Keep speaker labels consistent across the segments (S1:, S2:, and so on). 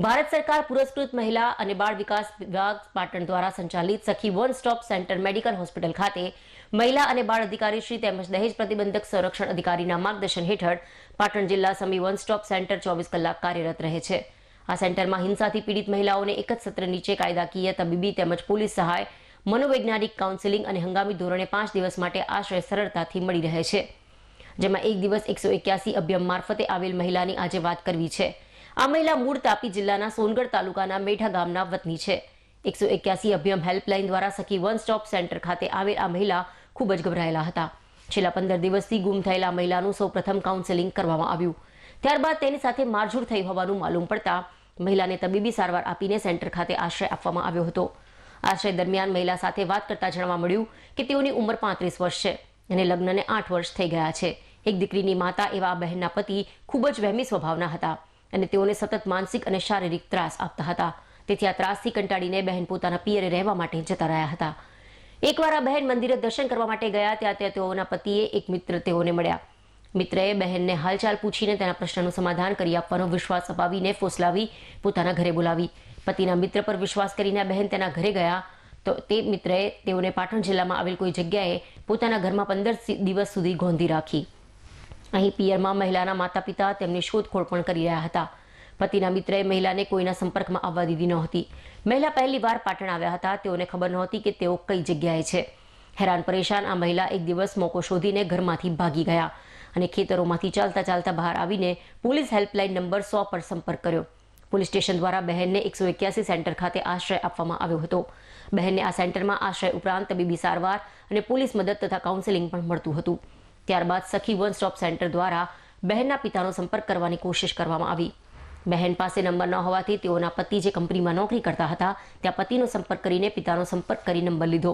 S1: ભારત સરકાર પુરસ્કૃત મહિલા અને બાળ વિકાસ વિભાગ પાટણ દ્વારા સંચાલિત Sakhi one stop centre medical hospital ખાતે મહિલા અને બાળ અધિકારી શ્રી તેમજ દહેજ પ્રતિબંધક સંરક્ષણ અધિકારીના માર્ગદર્શન હેઠળ પાટણ જિલ્લા સમી વન સ્ટોપ સેન્ટર ચોવીસ કલાક કાર્યરત રહે છે. આ સેન્ટરમાં હિંસાથી પીડિત મહિલાઓને એક જ સત્ર નીચે કાયદાકીય તબીબી તેમજ પોલીસ સહાય, મનોવૈજ્ઞાનિક કાઉન્સેલિંગ અને હંગામી ધોરણે પાંચ દિવસ માટે આશ્રય સરળતાથી મળી રહે છે. જેમાં એક દિવસ એકસો એક્યાસી અભિયમ મારફતે આવેલ મહિલાની આજે વાત કરવી છે. આ મહિલા મૂળ તાપી જિલ્લાના સોનગઢ તાલુકાના મેઢા ગામના વતની છે. એકસો એક્યાસી અભ્યમ હેલ્પલાઇન દ્વારા સખી વન સ્ટોપ સેન્ટર ખાતે આવેલ આ મહિલા ખૂબ જ ગભરાયેલા હતા. છેલ્લા પંદર દિવસથી ગુમ થયેલા મહિલાનું સૌપ્રથમ કાઉન્સેલિંગ કરવામાં આવ્યું. ત્યારબાદ તેની સાથે મારઝૂડ થઈ હોવાનું માલુમ પડતા મહિલાને તબીબી સારવાર આપીને સેન્ટર ખાતે આશ્રય આપવામાં આવ્યો હતો. આશ્રય દરમિયાન મહિલા સાથે વાત કરતા જાણવા મળ્યું કે તેઓની ઉંમર પાંત્રીસ વર્ષ છે અને લગ્નને આઠ વર્ષ થઈ ગયા છે. એક દીકરીની માતા એવા બહેનના પતિ ખૂબ જ વહેમી સ્વભાવના હતા. અને તેઓને સતત માનસિક અને શારીરિક ત્રાસ આપતા હતા. તેથી આ ત્રાસથી કંટાળીને બહેન પોતાના પિયરે રહેવા માટે જતા રહ્યા હતા. એકવાર આ બહેન મંદિરે દર્શન કરવા માટે ગયા, ત્યાં ત્યાં તેઓના પતિએ એક મિત્ર તેઓને મળ્યા. મિત્રએ બહેનને હાલચાલ પૂછીને તેના પ્રશ્નનું સમાધાન કરી આપવાનો વિશ્વાસ અપાવીને ફોસલાવી પોતાના ઘરે બોલાવી. પતિના મિત્ર પર વિશ્વાસ કરીને બહેન તેના ઘરે ગયા, તો તે મિત્રએ તેઓને પાટણ જિલ્લામાં આવેલ કોઈ જગ્યાએ પોતાના ઘરમાં પંદર દિવસ સુધી ગોંધી રાખી. અહીં પિયરમાં મહિલાના માતા પિતા તેમની શોધખોળ પણ કરી રહ્યા હતા. પતિના મિત્રએ મહિલાને કોઈના સંપર્કમાં આવવા દીધી નહોતી. મહિલા પહેલી વાર પાટણ આવ્યા હતા. તેઓને ખબર નહોતી કે તેઓ કઈ જગ્યાએ છે. હેરાન પરેશાન આ મહિલા એક દિવસ મોકો શોધીને ઘરમાંથી ભાગી ગયા અને ખેતરોમાંથી ચાલતા ચાલતા બહાર આવીને પોલીસ હેલ્પલાઇન નંબર સો પર સંપર્ક કર્યો. પોલીસ સ્ટેશન દ્વારા બહેનને એકસો એક્યાસી સેન્ટર ખાતે આશ્રય આપવામાં આવ્યો હતો. બહેનને આ સેન્ટરમાં આશ્રય ઉપરાંત તબીબી સારવાર અને પોલીસ મદદ તથા કાઉન્સેલિંગ પણ મળતું હતું. ત્યારબાદ સખી વન સ્ટોપ સેન્ટર દ્વારા બહેનના પિતાનો સંપર્ક કરવાની કોશિશ કરવામાં આવી. બહેન પાસે નંબર ન હોવાથી તેઓના પતિ જે કંપનીમાં નોકરી કરતા હતા, ત્યાં પતિનો સંપર્ક કરીને પિતાનો સંપર્ક કરી નંબર લીધો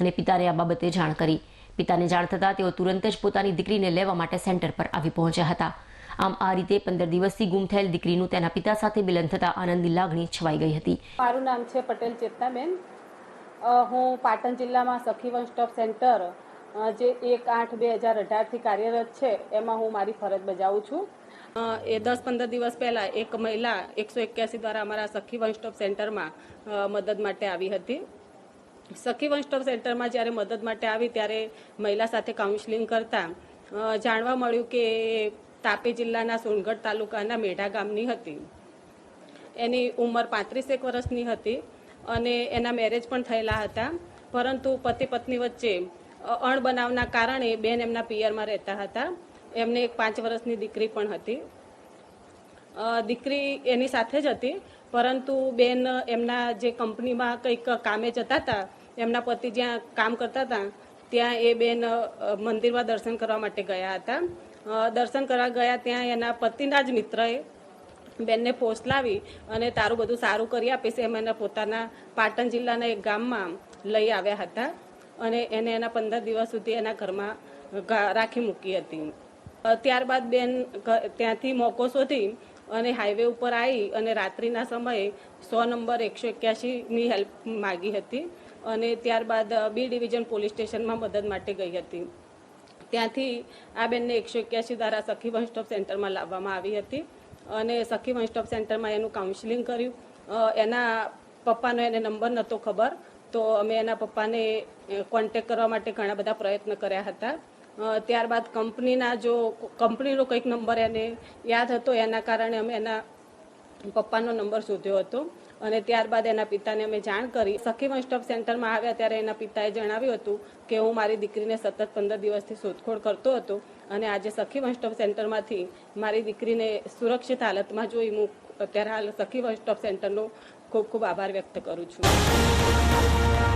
S1: અને પિતાને આ બાબતે જાણ કરી. પિતાને જાણ થતાં તેઓ તુરંત જ પોતાની દીકરીને લેવા માટે સેન્ટર પર આવી પહોંચ્યા હતા. આમ આ રીતે પંદર દિવસથી ગુમ થયેલ દીકરીનું તેના પિતા સાથે મિલન થતાં આનંદની લાગણી છવાઈ ગઈ હતી.
S2: મારું નામ છે પટેલ ચેતનાબેન. હું પાટણ જિલ્લામાં સખી વન સ્ટોપ સેન્ટર જે એક આઠ બે હજાર અઢારથી કાર્યરત છે. એમાં હું મારી ફરજ બજાવું છું. એ દસ પંદર દિવસ પહેલાં એક મહિલા એકસો એક્યાસી દ્વારા અમારા સખી વન સ્ટોપ સેન્ટરમાં મદદ માટે આવી હતી. સખી વન સ્ટોપ સેન્ટરમાં જ્યારે મદદ માટે આવી ત્યારે મહિલા સાથે કાઉન્સિલિંગ કરતાં જાણવા મળ્યું કે તાપી જિલ્લાના સોનગઢ તાલુકાના મેઢા ગામની હતી. એની ઉંમર પાંત્રીસેક વર્ષની હતી અને એના મેરેજ પણ થયેલા હતા. પરંતુ પતિ પત્ની વચ્ચે અણબનાવના કારણે બેન એમના પિયરમાં રહેતા હતા. એમને એક પાંચ વર્ષની દીકરી પણ હતી. દીકરી એની સાથે જ હતી, પરંતુ બેન એમના જે કંપનીમાં કંઈક કામે જતા હતા, એમના પતિ જ્યાં કામ કરતા હતા, ત્યાં એ બેન મંદિરમાં દર્શન કરવા માટે ગયા હતા. દર્શન કરવા ગયા ત્યાં એના પતિના જ મિત્રએ બેનને પોસ્ટ લાવી અને તારું બધું સારું કરી આપીશ એમ એના પોતાના પાટણ જિલ્લાના એક ગામમાં લઈ આવ્યા હતા. અને એને એના પંદર દિવસ સુધી એના ઘરમાં રાખી મૂકી હતી. ત્યારબાદ બેન ત્યાંથી મોકો શોધી અને હાઈવે ઉપર આવી અને રાત્રિના સમયે સો નંબર એકસો એક્યાસીની હેલ્પ માગી હતી અને ત્યારબાદ બી ડિવિઝન પોલીસ સ્ટેશનમાં મદદ માટે ગઈ હતી. ત્યાંથી આ બેનને એકસો એક્યાસી દ્વારા સખી વન સ્ટોપ સેન્ટરમાં લાવવામાં આવી હતી અને સખી વન સ્ટોપ સેન્ટરમાં એનું કાઉન્સિલિંગ કર્યું. એના પપ્પાનો એને નંબર નહોતો ખબર. તો અમે એના પપ્પાને કોન્ટેક કરવા માટે ઘણા બધા પ્રયત્ન કર્યા હતા. ત્યારબાદ કંપનીના જો, કંપનીનો કંઈક નંબર એને યાદ હતો, એના કારણે અમે એના પપ્પાનો નંબર શોધ્યો હતો. અને ત્યારબાદ એના પિતાને અમે જાણ કરી. સખી વન સ્ટોપ સેન્ટરમાં આવ્યા ત્યારે એના પિતાએ જણાવ્યું હતું કે હું મારી દીકરીને સતત પંદર દિવસથી શોધખોળ કરતો હતો અને આજે સખી વન સ્ટોપ સેન્ટરમાંથી મારી દીકરીને સુરક્ષિત હાલતમાં જોઈ હું અત્યારે હાલ સખી વન સ્ટોપ સેન્ટરનો ખૂબ ખૂબ આભાર વ્યક્ત કરું છું.